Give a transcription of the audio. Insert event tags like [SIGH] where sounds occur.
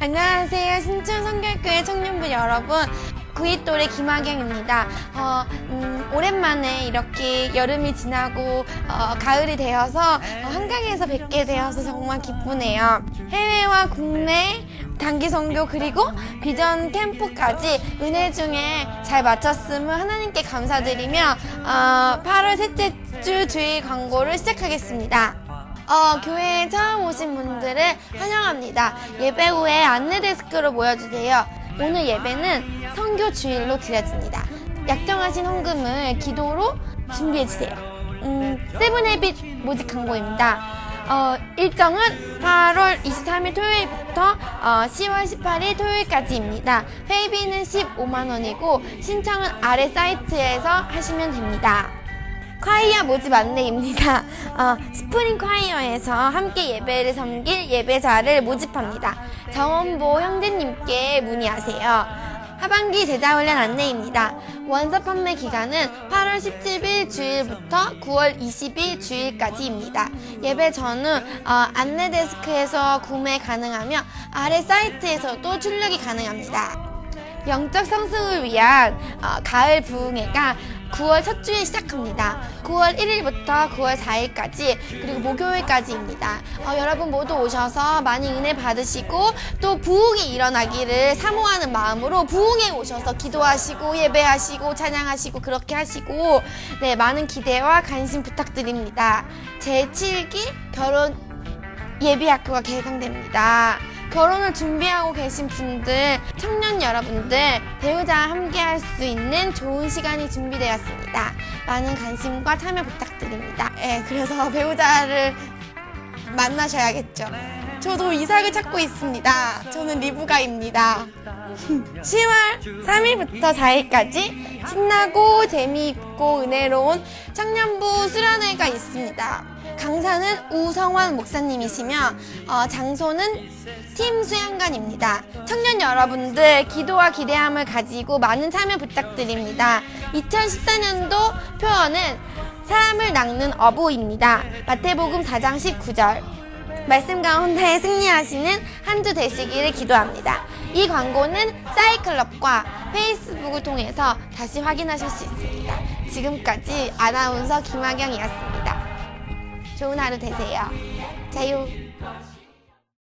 안녕하세요. 신촌 성결교회 청년부 여러분. 구이 또래 김학영입니다. 어, 음, 오랜만에 이렇게 여름이 지나고 어, 가을이 되어서 어, 한강에서 뵙게 되어서 정말 기쁘네요. 해외와 국내 단기 선교 그리고 비전 캠프까지 은혜 중에 잘 마쳤음을 하나님께 감사드리며 어, 8월 셋째 주 주일 광고를 시작하겠습니다. 어, 교회에 처음 오신 분들을 환영합니다. 예배 후에 안내 데스크로 모여주세요. 오늘 예배는 성교 주일로 드려집니다. 약정하신 헌금을 기도로 준비해주세요. 음, 세븐헤빗 모집 광고입니다. 어, 일정은 8월 23일 토요일부터 어, 10월 18일 토요일까지입니다. 회비는 15만원이고 신청은 아래 사이트에서 하시면 됩니다. 콰이어 모집 안내입니다. 어, 스프링 콰이어에서 함께 예배를 섬길 예배자를 모집합니다. 정원보 형제님께 문의하세요. 하반기 제자훈련 안내입니다. 원서 판매 기간은 8월 17일 주일부터 9월 20일 주일까지입니다. 예배 전후 어, 안내 데스크에서 구매 가능하며 아래 사이트에서도 출력이 가능합니다. 영적 성숙을 위한 어, 가을 부흥회가 9월 첫 주에 시작합니다. 9월 1일부터 9월 4일까지 그리고 목요일까지입니다. 어, 여러분 모두 오셔서 많이 은혜 받으시고 또 부흥이 일어나기를 사모하는 마음으로 부흥에 오셔서 기도하시고 예배하시고 찬양하시고 그렇게 하시고 네 많은 기대와 관심 부탁드립니다. 제 7기 결혼 예비학교가 개강됩니다. 결혼을 준비하고 계신 분들, 청년 여러분들, 배우자와 함께 할 수 있는 좋은 시간이 준비되었습니다. 많은 관심과 참여 부탁드립니다. 예, 그래서 배우자를 만나셔야겠죠. 저도 이삭을 찾고 있습니다. 저는 리브가입니다. [LAUGHS] 10월 3일부터 4일까지 신나고 재미있고 은혜로운 청년부 수련회가 있습니다. 강사는 우성환 목사님이시며 어, 장소는 팀 수양관입니다. 청년 여러분들 기도와 기대함을 가지고 많은 참여 부탁드립니다. 2014년도 표어는 사람을 낚는 어부입니다. 마태복음 4장 19절. 말씀 가운데 승리하시는 한 주 되시기를 기도합니다. 이 광고는 사이클럽과 페이스북을 통해서 다시 확인하실 수 있습니다. 지금까지 아나운서 김학영이었습니다. 좋은 하루 되세요. 자유.